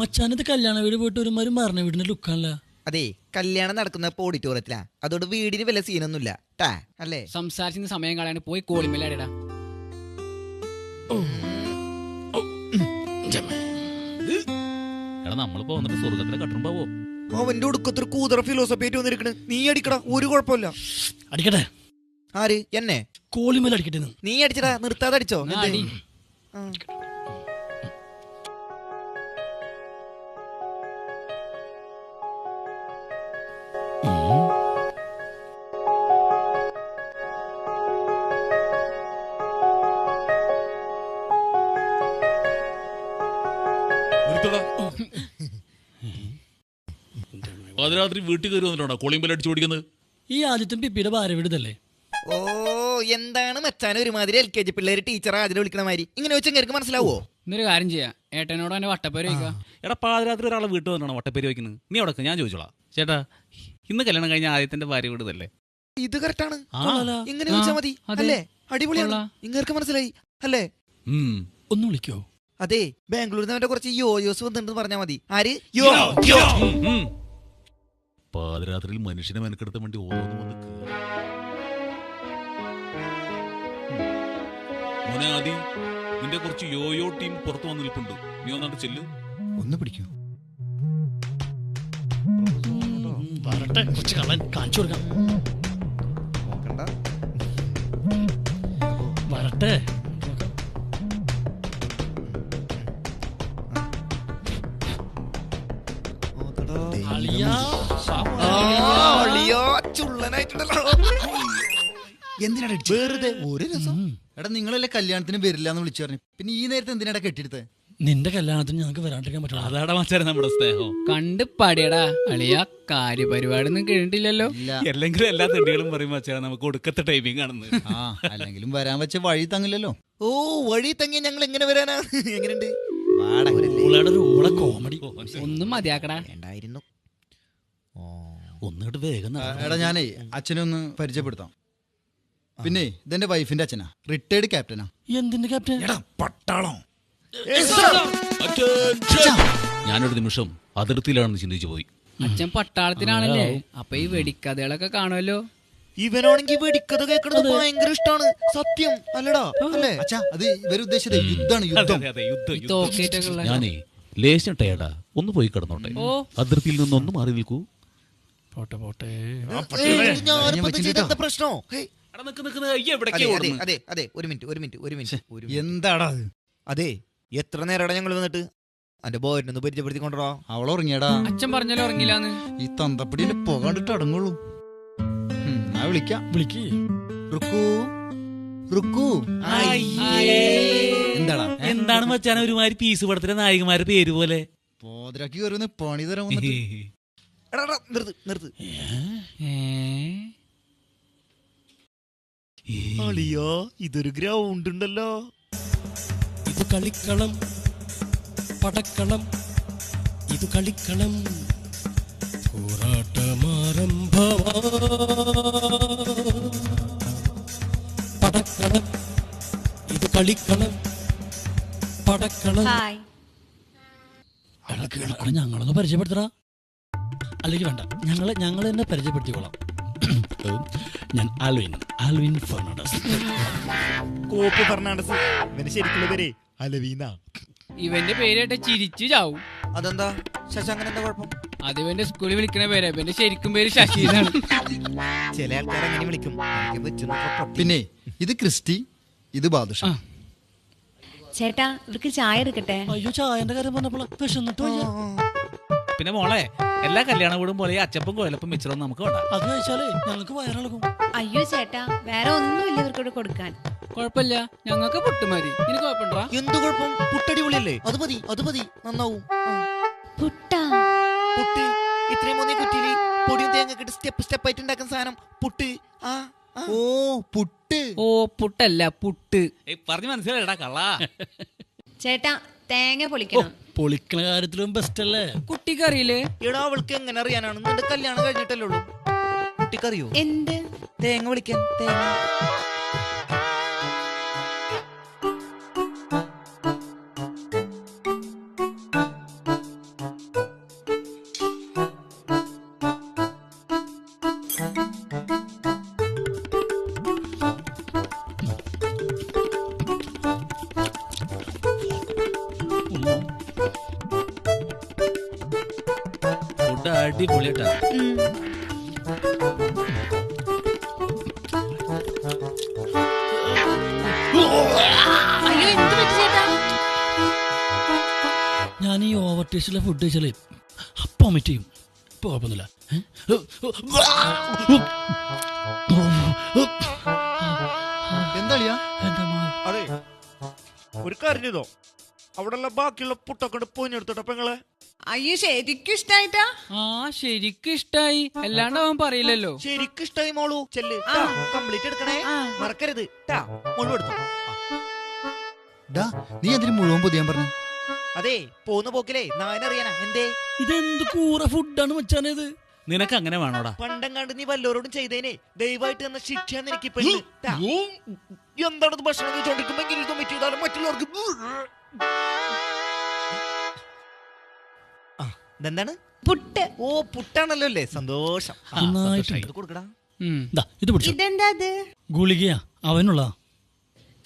മച്ചാനത് കല്യാണ വീട് പോയിട്ട് ഒരുമാതിരി മരണ വീടിന്റെ ലുക്കാണല്ല അതെ കല്യാണം നടക്കുന്ന ഇപ്പൊ ഓഡിറ്റോറിയത്തിലാ അതോട് വീടിന് വല്ല സീനൊന്നുമില്ല ടാ അല്ലേ? സംസാരിച്ചിന് സമയം കളയാണ്ട് പോയി കോളിമേലടാ എടാ നമ്മളിപ്പോ വന്നിട്ട് സ്വർഗത്തിലെ കട്ടുണ്ടാവോ അവന്റെ ഒടുക്കത്തൊരു കൂതറ ഫിലോസഫി ആയിട്ട് വന്നിരിക്കണ്. നീ അടിക്കടാ ഒരു കുഴപ്പമില്ല. അടിക്കട്ടെ. ആര്? എന്നെ? കോളിമേൽ അടിക്കട്ടെ നീ അടിച്ചടാ നിർത്താതെ അടിച്ചോ? എന്ത്? ആ. പാതിരാത്രി വീട്ടിൽ കയറി വന്നിട്ടുണ്ടോ? കോളിംബെൽ അടിച്ചു ഓടിക്കുന്നത്? ഈ ആദ്യത്തും പിപ്പിയുടെ ഭാര്യ വിടുതല്ലേ ഓ എന്താണ് മച്ചാൻ ഒരുമാതിരി എൽ കെ ജി പിള്ളേര് ടീച്ചർ ആദ്യം വിളിക്കണ മാതിരി? ഇങ്ങനെ വെച്ചാൽ എനിക്ക് മനസ്സിലാവോ? ഇന്നൊരു കാര്യം ചെയ്യാം. ഏട്ടനോട് എന്നെ വട്ടപ്പേര് ചോദിക്കാം. എടാ പാതിരാത്രി ഒരാളെ വീട്ടിൽ വന്നിട്ടാണോ വട്ടപ്പേര് വയ്ക്കുന്നത് നീ അവിടെ ഞാൻ ചോദിച്ചോളാം. ചേട്ടാ ഇന്ന് കല്യാണം കഴിഞ്ഞ ആദ്യത്തിന്റെ ഭാര്യ വീടല്ലേ ഇത് കറക്റ്റാണ് ആണ്. ഇങ്ങനെ ചോദിച്ചാൽ മതി. അല്ലേ? അടിപൊളിയാണ്. ഇങ്ങനെ മനസ്സിലായി. അല്ലേ. ഒന്ന് വിളിക്കോ? അതെ ബാംഗ്ലൂരിൽ നിന്ന് അവന്റെ കുറച്ച് യോയോസ് വന്നിട്ടുണ്ടെന്ന് പറഞ്ഞാൽ മതി. ആര്? യോ. പാതിരാത്രിയിൽ മനുഷ്യനെ മെനക്കെടുത്ത വേണ്ടി ഓരോന്നും വന്ന് കേറി. മോനെ ആദി നിന്റെ കുറച്ച് യോയോ ടീം പുറത്തു വന്ന് നിൽപ്പുണ്ട്. നീ ഒന്നാണ്ട് ചെല്ല്. ഒന്ന് പിടിക്കൂ. വരട്ടെ കുറച്ച് കള്ളൻ കാണിച്ചു കൊടുക്കാം. നോക്കണ്ട. വരട്ടെ. ചുള്ളനായിട്ടുണ്ടല്ലോ എന്തിനാണ് വെറുതെ ഒരു രസം. എടാ നിങ്ങളല്ലേ കല്യാണത്തിന് വരില്ല എന്ന് വിളിച്ചു പറഞ്ഞു. പിന്നെ ഈ നേരത്തെ എന്തിനാടാ കെട്ടിയെടുത്തത് നിന്റെ കല്യാണത്തിന് ഞങ്ങൾക്ക് വരാണ്ടിരിക്കാൻ പറ്റില്ല. അതാടാ മച്ചാരെ നമ്മുടെ സ്നേഹം. കണ്ട് പാടിയടാ അളിയ കാര്യപരിപാടിയൊന്നും കഴിഞ്ഞിട്ടില്ലല്ലോ കേട്ടില്ലല്ലോ അല്ലെങ്കിലും എല്ലാ തെണ്ടികളും പറയും മച്ചാരെ നമുക്ക് ഒടുക്കത്തെ ടൈമിംഗ് ആണെന്ന്. ആ അല്ലെങ്കിലും വരാൻ വെച്ച വഴി തങ്ങില്ലല്ലോ. ഓ വഴി തങ്ങി ഞങ്ങൾ എങ്ങനെ വരാനാ? എങ്ങനെയുണ്ട്? കോമഡി ഒന്നും മതിയാക്കടാ. വേണ്ടായിരുന്നു. ഓ ഒന്നിട്ട് വേഗം നടക്ക്. എടാ ഞാനേ അച്ഛനെ ഒന്ന് പരിചയപ്പെടുത്താം പിന്നെ ഇതെന്റെ വൈഫിന്റെ അച്ഛനാ. റിട്ടയർഡ് ക്യാപ്റ്റനാ എന്തിന്റെ ക്യാപ്റ്റൻ പട്ടാളം. Attention! ഞാനൊരു നിമിഷം അതിർത്തിയിലാണെന്ന് ചിന്തിച്ചു പോയി. അച്ഛൻ പട്ടാളത്തിനാണല്ലേ അപ്പൊ ഈ വെടിക്കഥകളൊക്കെ കാണുമല്ലോ. ഇവനാണെങ്കിൽ വെടിക്കഥ കേൾക്കണത് ഭയങ്കര ഇഷ്ടമാണ് സത്യം. അല്ലടാ അല്ലേ? അച്ഛാ അത് ഇവരുദ്ദേശിച്ചത് യുദ്ധമാണ് യുദ്ധം. അതെ, അതെ, യുദ്ധം, യുദ്ധം. തോക്കേറ്റൊക്കെ ഞാനേ ലേശം ടയർഡാ ഒന്ന് പോയി കിടന്നോട്ടെ. അതിർത്തിയിൽ നിന്നൊന്നും മാറി നിൽക്കൂ. പോട്ടെ പോട്ടെ. പ്രശ്നോ. അതെ അതെ അതെ അതെ. ഒരു മിനിറ്റ് ഒരു മിനിറ്റ് ഒരു മിനിറ്റ് എന്താടാ അത്? അതെ എത്ര നേരം ഞങ്ങൾ വന്നിട്ട്? അന്റെ ബോയിനെ ഒന്ന് പരിചയപ്പെടുത്തി കൊണ്ടുവരാ അവൾ ഉറങ്ങിയടാ. അച്ഛൻ പറഞ്ഞാലും ഉറങ്ങില്ലാന്ന് ഈ തന്തപ്പടിയിൽ പോകാണ്ടിട്ട് അടങ്ങുള്ളൂ. ഉം, ഞാൻ വിളിക്കാം. വിളിക്ക്. റുക്കു റുക്കു. എന്താടാ? എന്താണ് മച്ചാൻ ഒരുമാതിരി പീസ് പടത്തിലെ നായികമാരുടെ പേര് പോലെ? പോതിരാക്കി കയറുന്ന പണി തരാൻ എടാ എടാ, നിർത്ത് നിർത്ത്. അളിയോ ഇതൊരു ഗ്രൗണ്ട് ഉണ്ടല്ലോ. ഇത് കളിക്കളം പടക്കളം ഇത് കളിക്കളം. പോരാട്ടമാരംഭമാ. പടക്കളം ഇത് കളിക്കളം പടക്കളം. ഞങ്ങളൊന്ന് പരിചയപ്പെടുത്തടാ. അല്ലെങ്കിൽ വേണ്ട. ഞങ്ങളെ ഞങ്ങൾ തന്നെ പരിചയപ്പെടുത്തിക്കോളാം. ഞാൻ ആൽവിൻ ആൽവിൻ ഫെർണാണ്ടസ്. കോപ്പ് ഫെർണാണ്ടസ്. ഇവന് ശരിക്കുള്ള പേര് അലവീന ഇവന്റെ പേരേട്ട ചിരിച്ചു ചാവും. അതെന്താ? ശശാങ്കൻ എന്താ കുഴപ്പം? അത് ഇവന്റെ സ്കൂളിൽ വിളിക്കണ പേരാ. ഇവന്റെ ശരിക്കും പേര് ശശി എന്നാണ് ചില ആൾക്കാർ അങ്ങനെ വിളിക്കും. എനിക്ക് പറ്റുന്ന പട്ടി. പിന്നെ ഇത് ക്രിസ്റ്റി ഇത് ബാദുഷ ആ. ചേട്ടാ ഇവർക്ക് ചായ എടുക്കട്ടെ? അയ്യോ ചായന്റെ കാര്യം പറഞ്ഞപ്പോൾ വിശന്നിട്ട് വയ്യ പിന്നെ മോളെ എല്ലാ കല്യാണ വീടും പോലെ അച്ചപ്പും കോലപ്പും മിച്ചറും നമുക്ക് വേണ്ട. അത് കഴിച്ചാലേ ഞങ്ങൾക്ക് വയറിളകും. അയ്യോ ചേട്ടാ വേറെ ഒന്നുമില്ല ഇവർക്കൂടെ കൊടുക്കാൻ. കുഴപ്പമില്ല ഞങ്ങൾക്ക് പൊട്ടുമതി കുഴപ്പമുണ്ടാ? എന്ത് കുഴപ്പം? പുട്ടടിപൊളിയല്ലേ? അത് മതി അത് മതി നന്നാവും. പുട്ടാ? പുട്ട് ഇത്രയും മൂന്നേ കുറ്റിയിൽ പൊടിയും തേങ്ങ ഇട്ട് സ്റ്റെപ്പ് സ്റ്റെപ്പ് ആയിട്ട് ഉണ്ടാക്കുന്ന സാധനം. പുട്ട് ആ ആ. ഓ പുട്ട്. ഓ പുട്ടല്ല പുട്ട്. പറഞ്ഞു മനസ്സിലായിടാ കള്ളാ. ചേട്ടാ തേങ്ങ പൊളിക്കണം. പൊളിക്കണ കാര്യത്തിലും ബെസ്റ്റ് അല്ലേ കുട്ടിക്കറിയില്ലേ? എടാ അവൾക്ക് എങ്ങനെ അറിയാനാണ്? നിന്റെ കല്യാണം കഴിഞ്ഞിട്ടല്ലേ ഉള്ളൂ. കുട്ടിക്കറിയോ? എന്ത്? തേങ്ങ വിളിക്കാൻ തേങ്ങ. അടിപൊളിയാട്ടാ ഞാൻ ഈ ഓവർ ടേസ്റ്റിലെ ഫുഡ് കഴിച്ചാലേ അപ്പം ഒമിറ്റ് ചെയ്യും. ഇപ്പൊ കുഴപ്പമൊന്നുമില്ല. എന്താ. അതെ ഒരു കാര്യം ചെയ്തോ? അവിടെയുള്ള ബാക്കിയുള്ള പുട്ടൊക്കെ പൊഞ്ഞെടുത്തോട്ടെ പെങ്ങളെ. അയ്യോ ശരിക്കും ഇഷ്ടായിട്ടാ? ആ ശരിക്കും ഇഷ്ടായി. അല്ലാണ്ട് അവൻ പറയില്ലല്ലോ ശരിക്കും ഇഷ്ടമായി മോളു. ചെല്ല്. കംപ്ലീറ്റ് എടുക്കണേ. മറക്കരുത്. ട്ടാ മുഴുവൻ എടുത്തോ. ഡാ നീ എന്തിനു മുഴുവൻ പൊതിയാൻ പറഞ്ഞു? അതെ പോന്ന് പോക്കിലേ നായനറിയാനാ എന്തേ? ഇതെന്ത് കൂറ ഫുഡാണ് മച്ചാനത് നിനക്ക് അങ്ങനെ വേണോടാ. പണ്ടം കണ്ട് നീ വല്ലവരോടും ചെയ്തേനെ. ദയവായിട്ട് തന്ന ശിക്ഷ നിനക്ക് ഇപ്പൊ എന്താണ്. എന്താണത് ഭക്ഷണം ചെയ്താലും മറ്റുള്ളവർക്ക് ഇതെന്താണ്? പുട്ട്. ഓ പുട്ടാണല്ലോ അല്ലേ സന്തോഷം. ആ, നന്നായിട്ടുണ്ട്. ഇത് കൊടുക്കടാ. ഉം. ദാ ഇത് പിടിച്ചോ. ഇതെന്താ ഇത്? ഗുളികയാ. അവനുള്ള.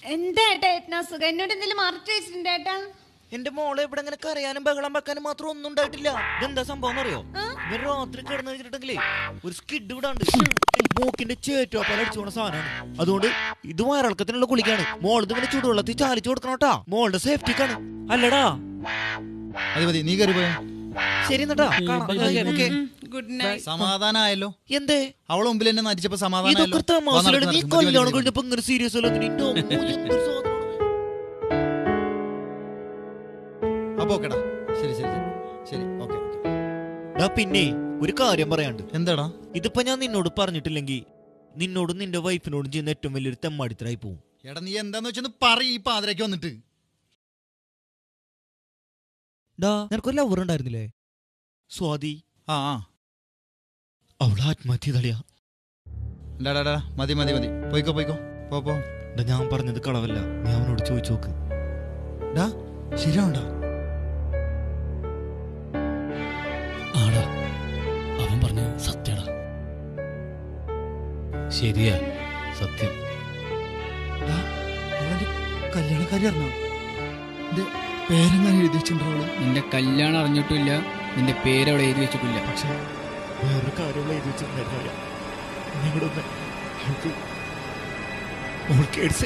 എന്താ ഏട്ടാ ഏട്ടനാ സുഖം എന്നോട് എന്തെങ്കിലും മറച്ചു വെച്ചിട്ടുണ്ട് ഏട്ടാ? എന്റെ മോളെ ഇവിടെ ഇങ്ങനെ കരയാനും ബഹളം വെക്കാനും മാത്രം ഒന്നും ഉണ്ടായിട്ടില്ല. ഇതെന്താ സംഭവം എന്നറിയോ ഇവർ രാത്രി കിടന്നു വെച്ചിട്ടുണ്ടെങ്കിലേ ഒരു സ്കിഡ് വിടാണ്ട് മൂക്കിന്റെ ചേറ്റോപ്പാൽ അടിച്ചു പോണ സാധനമാണ്. അതുകൊണ്ട് ഇത് വയറിളക്കത്തിനുള്ള കുളിക്കാണ് മോളത് ഇങ്ങനെ ചൂടുവെള്ളത്തിൽ ചാലിച്ചു കൊടുക്കണോട്ടാ മോളുടെ സേഫ്റ്റിക്കാണ് അല്ലടാ. അത് മതി നീ കയറി പോയ. ശരി എന്നിട്ടാ. ഗുഡ് നൈറ്റ് സമാധാനായല്ലോ. എന്തേ? അവളെ മുമ്പിൽ എന്നെ നടിച്ചപ്പോ സമാധാനം നീ കല്യാണം കഴിഞ്ഞപ്പോ ഇങ്ങനെ സീരിയസ്. അപ്പൊ ഓക്കെടാ. ശരി ശരി ശരി. ശരി ഓക്കെ ഓക്കെ. പിന്നെ ഒരു കാര്യം പറയാണ്ട് എന്താടാ? ഇതിപ്പോ ഞാൻ നിന്നോട് പറഞ്ഞിട്ടില്ലെങ്കിൽ നിന്നോടും നിന്റെ വൈഫിനോടും ചെയ്യുന്ന ഏറ്റവും വലിയൊരു തെമ്മാടിത്തരായി പോവും. എടാ നീ എന്താന്ന് വെച്ചൊന്ന് പറ ഈ പാതിരക്ക് വന്നിട്ട്. ഡാ നിനക്കൊരു ലവർ ഉണ്ടായിരുന്നില്ലേ? സ്വാതി. ആ ആ. അവൾ ആത്മഹത്യ തളിയാ ഡാ ഡാ, ഡാ മതി മതി മതി. പോയിക്കോ പോയിക്കോ. പോ പോ. ഡാ ഞാൻ പറഞ്ഞത് കളവല്ല. നീ അവനോട് ചോദിച്ചു നോക്ക്. ഡാ ശരിയാണ്ടാ? ആടാ അവൻ പറഞ്ഞ സത്യടാ. ശരിയാ സത്യം. കല്യാണക്കാരി അറിഞ്ഞോ പേരെങ്ങനെ എഴുതി വെച്ചിട്ടുണ്ടോ അവൾ നിന്റെ കല്യാണം അറിഞ്ഞിട്ടില്ല. നിന്റെ പേര് അവിടെ എഴുതി വെച്ചിട്ടില്ല. പക്ഷെ വേറൊരു കാര്യമുള്ള എഴുതി വെച്ചിട്ടുണ്ടായിരുന്നില്ല. നിങ്ങളുടെ ഒന്ന് അവൾക്ക് അവൾക്ക് AIDS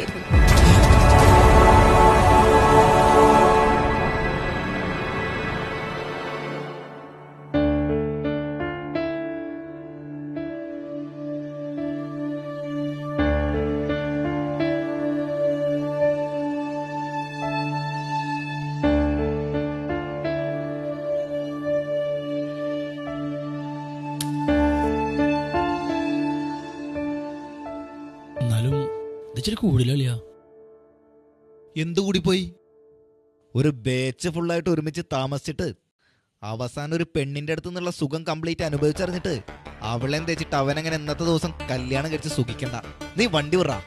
ഇച്ചിരി കൂടുതലല്ലയാ എന്തുകൂടി പോയി ഒരു ബേച്ച് ഫുള്ളായിട്ട് ഒരുമിച്ച് താമസിച്ചിട്ട് അവസാനം ഒരു പെണ്ണിന്റെ അടുത്ത് നിന്നുള്ള സുഖം കംപ്ലീറ്റ് അനുഭവിച്ചറിഞ്ഞിട്ട് അവളെ തേച്ചിട്ട് അവനങ്ങനെ ഇന്നത്തെ ദിവസം കല്യാണം കഴിച്ച് സുഖിക്കണ്ട. നീ വണ്ടി വിടറാ.